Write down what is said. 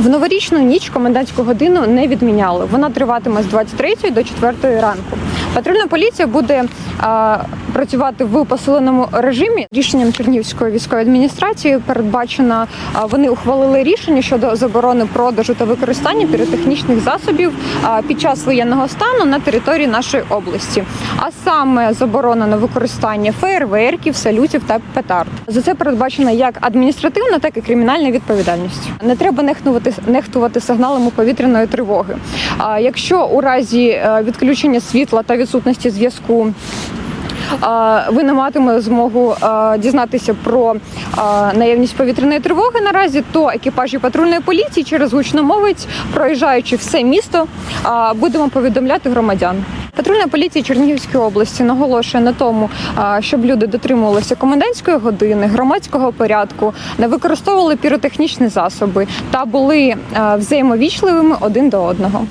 В новорічну ніч комендантську годину не відміняли. Вона триватиме з 23 до 4 ранку. Патрульна поліція буде а, працювати в посиленому режимі. Рішенням Чернігівської військової адміністрації передбачено, а, вони ухвалили рішення щодо заборони продажу та використання піротехнічних засобів а, під час воєнного стану на території нашої області. А саме заборонено використання фейерверків, салютів та петард. За це передбачена як адміністративна, так і кримінальна відповідальність. Не треба нехтувати нехтувати сигналами повітряної тривоги. А якщо у разі е, відключення світла та відсутності зв'язку. Ви не матиме змогу дізнатися про наявність повітряної тривоги наразі, то екіпажі патрульної поліції через гучномовець, проїжджаючи все місто, будемо повідомляти громадян. Патрульна поліція Чернігівської області наголошує на тому, щоб люди дотримувалися комендантської години, громадського порядку, не використовували піротехнічні засоби та були взаємовічливими один до одного.